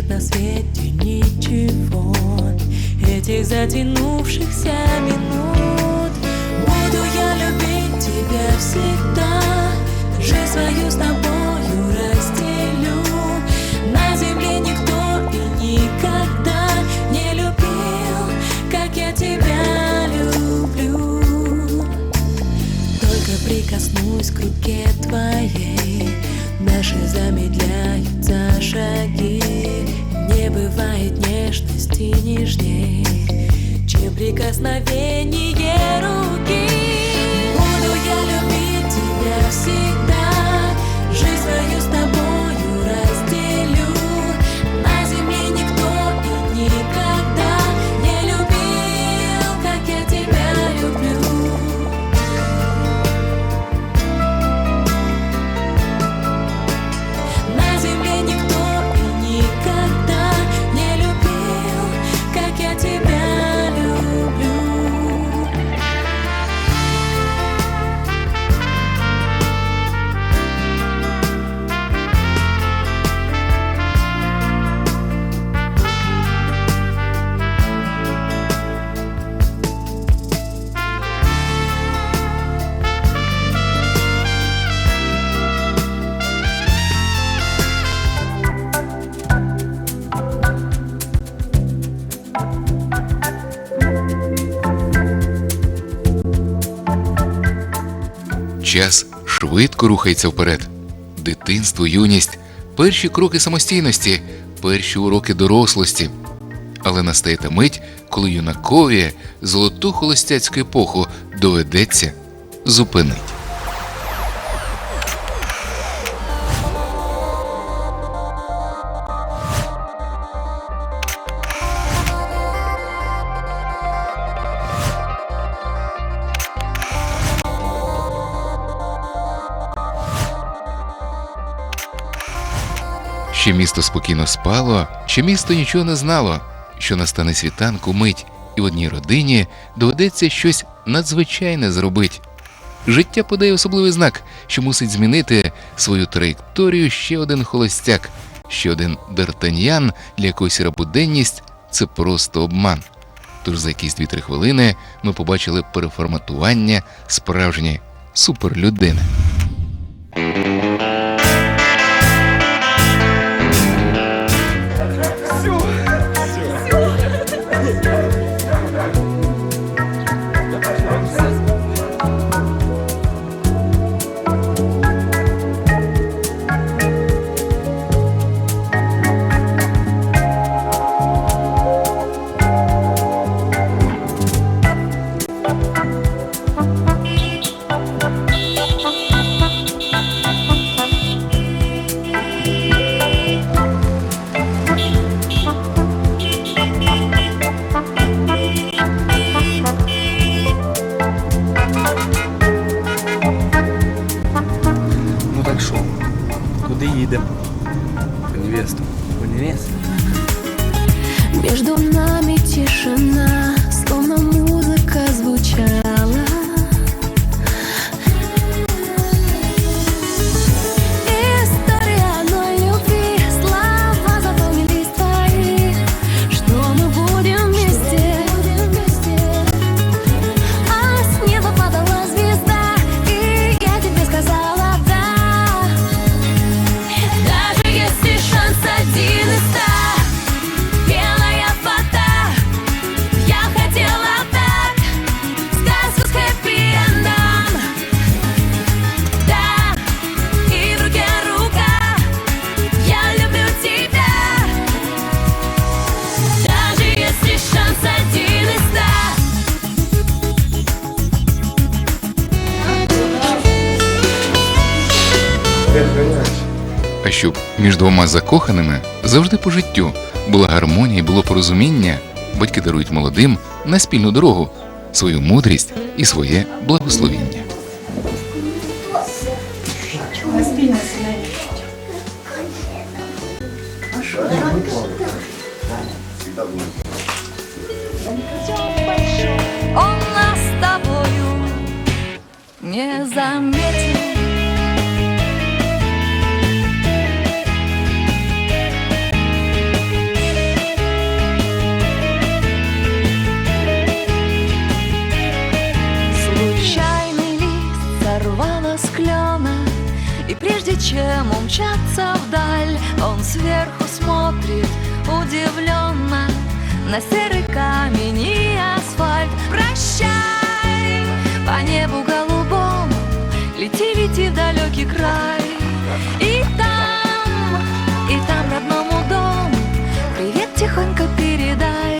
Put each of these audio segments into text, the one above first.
нет на свете ничего. Этих затянувшихся минут Буду я любить тебя всегда. Жизнь свою с тобою разделю. На земле никто и никогда Не любил, как я тебя люблю. Только прикоснусь к руке твоей. Наши замедляются шаги. Не бывает нежности нежней. Чем прикосновение руки. Буду я любить тебя всегда. Жизнь свою с тобою швидко рухається вперед. Дитинство, юність, перші кроки самостійності, перші уроки дорослості. Але настає та мить, коли юнакові золоту холостяцьку епоху доведеться зупинити. Ще місто спокійно спало, ще місто нічого не знало, що настане світанку мить, і в одній родині доведеться щось надзвичайне зробить. Життя подає особливий знак, що мусить змінити свою траєкторію ще один холостяк, ще один д'Артаньян, для якогось рабуденність це просто обман. Тож за якісь 2-3 хвилини ми побачили переформатування справжньої суперлюдини. Куди їдемо? По невесту. По невесту? Между нами тишина, словно музыка звучала. А щоб між двома закоханими завжди по життю була гармонія і було порозуміння, батьки дарують молодим на спільну дорогу свою мудрість і своє благословіння. Он нас с тобою не заметил. Чем умчаться вдаль? Он сверху смотрит удивленно На серый камень и асфальт. Прощай по небу голубому Лети, лети в далекий край. И там, и там родному дому Привет тихонько передай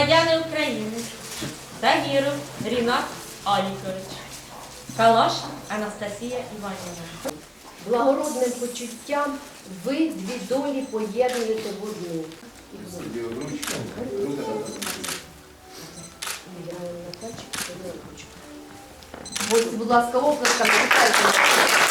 громадяни України Тагіров Рінат Алікович, Калаш Анастасія Іванівна. Благородним почуттям ви дві долі поєднуєте в одну. Будь, будь ласка, оплесками, вітайте.